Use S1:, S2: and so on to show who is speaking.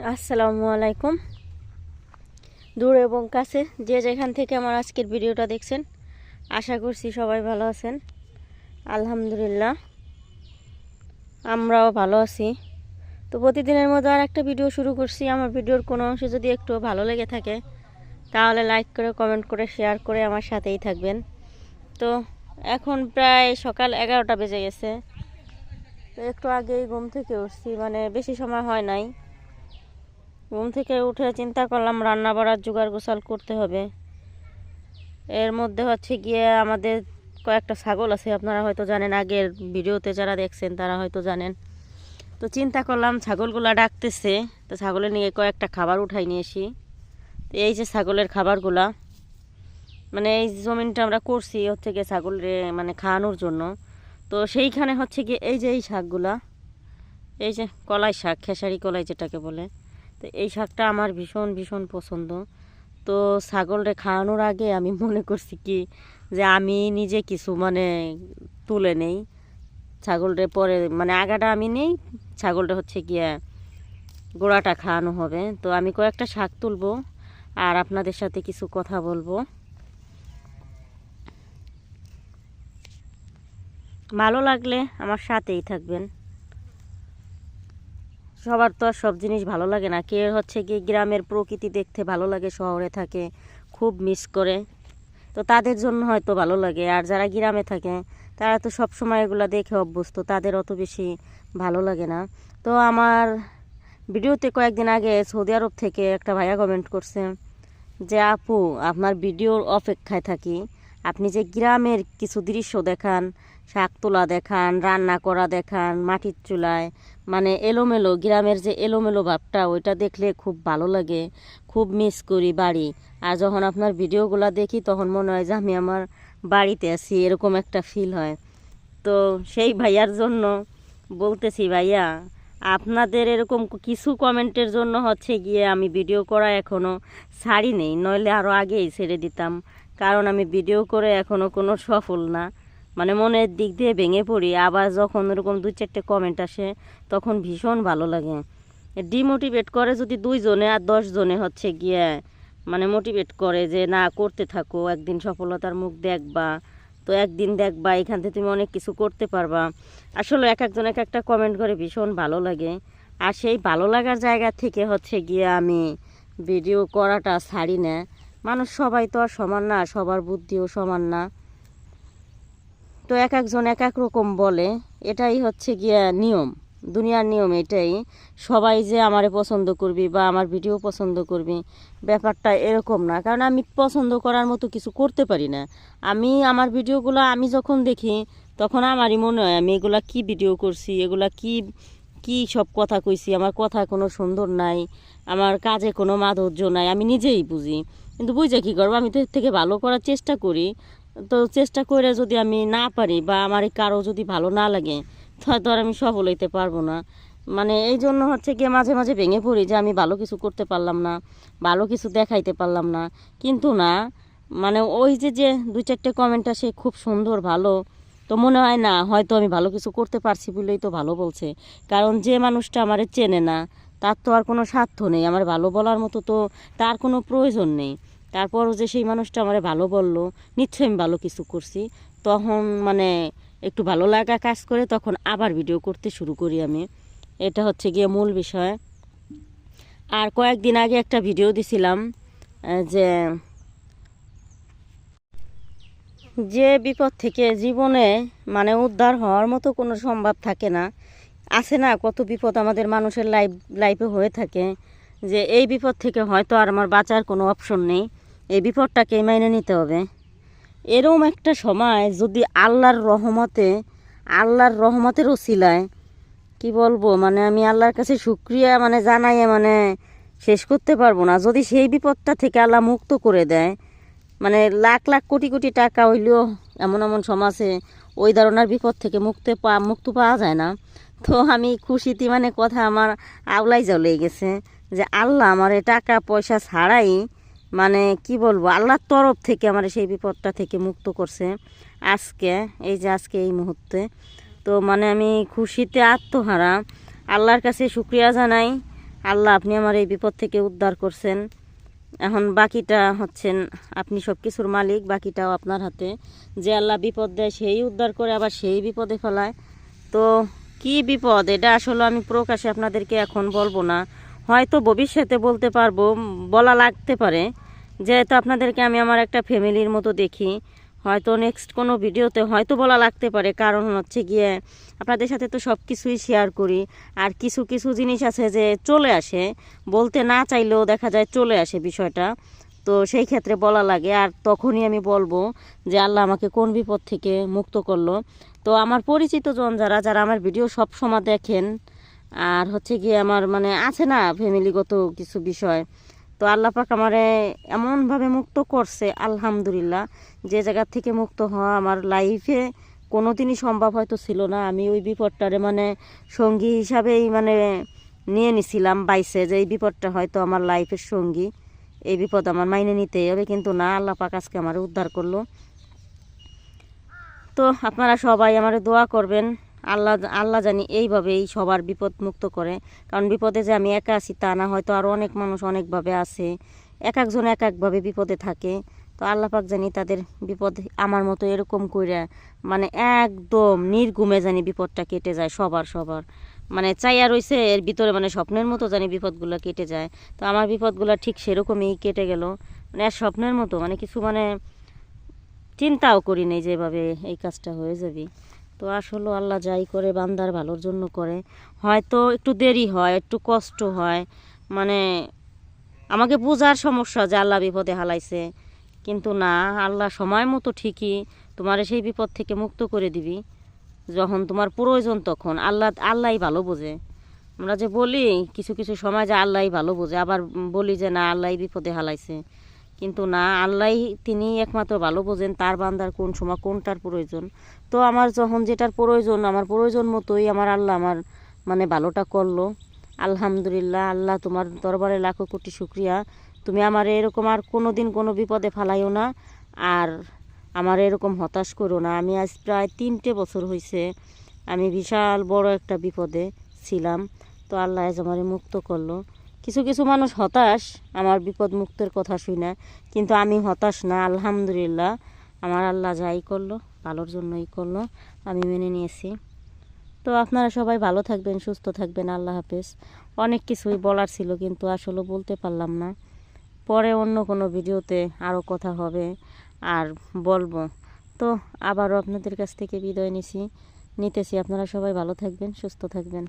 S1: আসসালামু আলাইকুম। দূর এবং কাছে যে যেখান থেকে আমার আজকের ভিডিওটা দেখছেন, আশা করছি সবাই ভালো আছেন। আলহামদুলিল্লাহ, আমরাও ভালো আছি। তো প্রতিদিনের মতো আর একটা ভিডিও শুরু করছি। আমার ভিডিওর কোনো অংশে যদি একটু ভালো লেগে থাকে, তাহলে লাইক করে, কমেন্ট করে, শেয়ার করে আমার সাথেই থাকবেন। তো এখন প্রায় সকাল এগারোটা বেজে গেছে। তো একটু আগেই ঘুম থেকে উঠছি মানে বেশি সময় হয় নাই। ঘুম থেকে উঠে চিন্তা করলাম রান্না বাড়ার জোগাড় গোসাল করতে হবে। এর মধ্যে হচ্ছে গিয়ে আমাদের কয়েকটা ছাগল আছে, আপনারা হয়তো জানেন, আগের ভিডিওতে যারা দেখছেন তারা হয়তো জানেন। তো চিন্তা করলাম ছাগলগুলা ডাকতেছে, তো ছাগলের নিয়ে কয়েকটা খাবার উঠাই নিয়ে আসি তো এই যে ছাগলের খাবারগুলা মানে এই জমিনটা আমরা করছি হচ্ছে গিয়ে ছাগলের মানে খাওয়ানোর জন্য। তো সেইখানে হচ্ছে গিয়ে এই যে এই শাকগুলা, এই যে কলাই শাক, খেসারি কলাই যেটাকে বলে তো এই শাকটা আমার ভীষণ ভীষণ পছন্দ। তো ছাগলটা খাওয়ানোর আগে আমি মনে করছি কি যে আমি নিজে কিছু মানে তুলে নেই। ছাগলরে পরে মানে আগাটা আমি নেই, ছাগলটা হচ্ছে গিয়ে গোড়াটা খাওয়ানো হবে। তো আমি কয়েকটা শাক তুলবো আর আপনাদের সাথে কিছু কথা বলব। ভালো লাগলে আমার সাথেই থাকবেন। সবার তো আর সব জিনিস ভালো লাগে না। কে হচ্ছে কি গ্রামের প্রকৃতি দেখতে ভালো লাগে, শহরে থাকে, খুব মিস করে। তো তাদের জন্য হয়তো ভালো লাগে। আর যারা গ্রামে থাকে, তারা তো সব সময় এগুলো দেখে অভ্যস্ত। তাদের অত বেশি ভালো লাগে না। তো আমার ভিডিওতে কয়েকদিন আগে সৌদি আরব থেকে একটা ভাইয়া কমেন্ট করছে যে, আপু, আপনার ভিডিওর অপেক্ষায় থাকি। আপনি যে গ্রামের কিছু দৃশ্য দেখান শাক তোলা দেখান, রান্না করা দেখান, মাটির চুলায়। মানে এলোমেলো, গ্রামের যে এলোমেলো ভাবটা, ওইটা দেখলে খুব ভালো লাগে। খুব মিস করি বাড়ি। আর যখন আপনার ভিডিওগুলো দেখি, তখন মনে হয় যে আমি আমার বাড়িতে আছি, এরকম একটা ফিল হয়। তো সেই ভাইয়ার জন্য বলতেছি, ভাইয়া, আপনাদের এরকম কিছু কমেন্টের জন্য হচ্ছে গিয়ে আমি ভিডিও করা এখনও ছাড়ি নেই নইলে আরও আগেই ছেড়ে দিতাম। কারণ আমি ভিডিও করে এখনও কোনো সফল না। মানে মনের দিক দিয়ে ভেঙে পড়ি। আবার যখন ওরকম দু চারটে কমেন্ট আসে, তখন ভীষণ ভালো লাগে। ডিমোটিভেট করে যদি দুইজনে আর দশ জনে হচ্ছে গিয়ে মানে মোটিভেট করে যে, না, করতে থাকো, একদিন সফলতার মুখ দেখবা, তো একদিন দেখবা, এখান থেকে তুমি অনেক কিছু করতে পারবা। আসলে এক একজন এক একটা কমেন্ট করে ভীষণ ভালো লাগে। আর সেই ভালো লাগার জায়গা থেকে হচ্ছে গিয়ে আমি ভিডিও করাটা ছাড়ি না। মানুষ সবাই তো আর সমান না, সবার বুদ্ধিও সমান না। তো এক একজন এক এক রকম বলে। এটাই হচ্ছে গিয়া নিয়ম। দুনিয়ার নিয়ম এটাই। সবাই যে আমারে পছন্দ করবি বা আমার ভিডিও পছন্দ করবি, ব্যাপারটা এরকম না। কারণ আমি পছন্দ করার মতো কিছু করতে পারি না। আমি, আমার ভিডিওগুলো আমি যখন দেখি, তখন আমারই মনে হয়, আমি এগুলা কি ভিডিও করছি, এগুলা কি কি সব কথা কইছি, আমার কথা কোনো সুন্দর নাই, আমার কাজে কোনো মাধুর্য নাই, আমি নিজেই বুঝি। কিন্তু বুঝে কী করব? আমি তো এর থেকে ভালো করার চেষ্টা করি। তো চেষ্টা করে যদি আমি না পারি বা আমার কারও যদি ভালো না লাগে হয়তো আর আমি সফল হইতে পারব না। মানে এই জন্য হচ্ছে গিয়ে মাঝে মাঝে ভেঙে পড়ি যে আমি ভালো কিছু করতে পারলাম না, ভালো কিছু দেখাইতে পারলাম না। কিন্তু না মানে ওই যে যে দুই চারটে কমেন্ট আসে খুব সুন্দর, ভালো। তো মনে হয় না, হয়তো আমি ভালো কিছু করতে পারছি বলেই তো ভালো বলছে। কারণ যে মানুষটা আমারে চেনে না, তার তো আর কোনো স্বার্থ নেই। আমার ভালো বলার মতো তো তার কোনো প্রয়োজন নেই। তারপরও যে সেই মানুষটা আমারে ভালো বলল, নিশ্চয়ই আমি ভালো কিছু করছি। তখন মানে একটু ভালো লাগা কাজ করে তখন আবার ভিডিও করতে শুরু করি আমি। এটা হচ্ছে গিয়ে মূল বিষয়। আর কয়েকদিন আগে একটা ভিডিও দিছিলাম যে যে বিপদ থেকে জীবনে মানে উদ্ধার হওয়ার মতো কোনো সম্ভব থাকে না। আছে না কত বিপদ আমাদের মানুষের লাইফ লাইফে হয়ে থাকে, যে এই বিপদ থেকে হয়তো আর আমার বাঁচার কোনো অপশন নেই। এই বিপদটাকে মাইনে নিতে হবে। এরম একটা সময় যদি আল্লাহর রহমতে, আল্লাহর রহমতের ওসিলায়, কি বলব মানে আমি আল্লাহর কাছে শুক্রিয়া মানে জানাইয়ে মানে শেষ করতে পারব না। যদি সেই বিপদটা থেকে আল্লাহ মুক্ত করে দেয় মানে লাখ লাখ কোটি কোটি টাকা হইলেও এমন এমন সমাজে ওই ধরনের বিপদ থেকে মুক্তি পা, মুক্ত পাওয়া যায় না। তো আমি খুশিতে মানে কথা আমার আওলাই জ্বলে গেছে যে আল্লাহ আমার টাকা পয়সা ছাড়াই মানে কি বলব, আল্লাহর তরফ থেকে আমার সেই বিপদটা থেকে মুক্ত করছে। আজকে, এই যে আজকে এই মুহূর্তে। তো মানে আমি খুশিতে আত্মহারা। আল্লাহর কাছে শুক্রিয়া জানাই। আল্লাহ আপনি আমার এই বিপদ থেকে উদ্ধার করছেন। এখন বাকিটা হচ্ছেন আপনি সব কিছুর মালিক, বাকিটাও আপনার হাতে। যে আল্লাহ বিপদ দেয়, সেই উদ্ধার করে আবার সেই বিপদে ফেলায়। তো কি বিপদ? এটা আসলে আমি প্রকাশে আপনাদেরকে এখন বলব না। হয়তো ভবিষ্যতে বলতে পারব, বলা লাগতে পারে। যেহেতু আপনাদেরকে আমি আমার একটা ফ্যামিলির মতো দেখি, হয়তো নেক্সট কোনো ভিডিওতে হয়তো বলা লাগতে পারে, কারণ হচ্ছে গিয়ে আপনাদের সাথে তো সব কিছুই শেয়ার করি। আর কিছু কিছু জিনিস আছে যে চলে আসে, বলতে না চাইলেও দেখা যায় চলে আসে বিষয়টা। তো সেই ক্ষেত্রে বলা লাগে, আর তখনই আমি বলব যে আল্লাহ আমাকে কোন বিপদ থেকে মুক্ত করল। তো আমার পরিচিত জন যারা যারা আমার ভিডিও সব সময় দেখেন, আর হচ্ছে গিয়ে আমার মানে আছে না ফ্যামিলিগত কিছু বিষয় তো আল্লাহ পাক আমারে এমনভাবে মুক্ত করছে, আলহামদুলিল্লাহ, যে জায়গার থেকে মুক্ত হওয়া আমার লাইফে কোনো দিনই সম্ভব হয়তো ছিল না। আমি ওই বিপদটারে মানে সঙ্গী হিসাবেই মানে নিয়ে নিছিলাম বাইসে যে এই বিপদটা হয়তো আমার লাইফের সঙ্গী, এই বিপদ আমার মাইনে নিতেই হবে, কিন্তু না, আল্লাহ পাক আজকে আমার উদ্ধার করল। তো আপনারা সবাই আমার দোয়া করবেন আল্লাহ আল্লাহ জানি এইভাবেই সবার বিপদ মুক্ত করে। কারণ বিপদে যে আমি একা আছি তা না, হয়তো আরও অনেক মানুষ অনেকভাবে আছে। এক একজন এক একভাবে বিপদে থাকে। তো আল্লাহ পাক জানি তাদের বিপদ আমার মতো এরকম করে মানে একদম নির্গুমে জানি বিপদটা কেটে যায় সবার সবার। মানে চাইয়া রইছে এর ভিতরে মানে স্বপ্নের মতো জানি বিপদগুলো কেটে যায়। তো আমার বিপদগুলো ঠিক সেরকমই কেটে গেল। মানে আর স্বপ্নের মতো মানে কিছু মানে চিন্তাও করি নেই যেভাবে এই কাজটা হয়ে যাবে। তো আসলে আল্লাহ যাই করে, বান্দার ভালোর জন্য করে। হয়তো একটু দেরি হয়, একটু কষ্ট হয় মানে আমাকে বোঝার সমস্যা যে আল্লাহ বিপদে হালাইছে। কিন্তু না, আল্লাহ সময় মতো ঠিকই তোমার সেই বিপদ থেকে মুক্ত করে দিবি। যখন তোমার প্রয়োজন তখন আল্লাহ, আল্লাহই ভালো বোঝে। আমরা যে বলি, কিছু কিছু সময় যে আল্লাহই ভালো বোঝে, আবার বলি যে না আল্লাহই বিপদে হালাইছে। কিন্তু না আল্লাহ তিনি একমাত্র ভালো বোঝেন তার বান্দার কোন সময় কোনটার প্রয়োজন। তো আমার যখন যেটার প্রয়োজন, আমার প্রয়োজন মতোই আমার আল্লাহ আমার মানে ভালোটা করল। আলহামদুলিল্লাহ, আল্লাহ তোমার দরবারে লাখো কোটি শুক্রিয়া। তুমি আমার এরকম আর কোনো দিন কোনো বিপদে ফালাইও না আর আমার এরকম হতাশ করো না। আমি আজ প্রায় তিনটে বছর হয়েছে আমি বিশাল বড় একটা বিপদে ছিলাম। তো আল্লাহ আজ আমারে মুক্ত করল। কিছু কিছু মানুষ হতাশ, আমার বিপদ মুক্তের কথা শুনে কিন্তু আমি হতাশ না, আলহামদুলিল্লাহ। আমার আল্লাহ যাই করল, ভালোর জন্যই করল, আমি মেনে নিয়েছি। তো আপনারা সবাই ভালো থাকবেন, সুস্থ থাকবেন, আল্লাহ হাফেজ। অনেক কিছুই বলার ছিল, কিন্তু আসলে বলতে পারলাম না। পরে অন্য কোনো ভিডিওতে আরও কথা হবে আর বলব। তো আবারও আপনাদের কাছ থেকে বিদায় নিছি। নিতেছি। আপনারা সবাই ভালো থাকবেন, সুস্থ থাকবেন।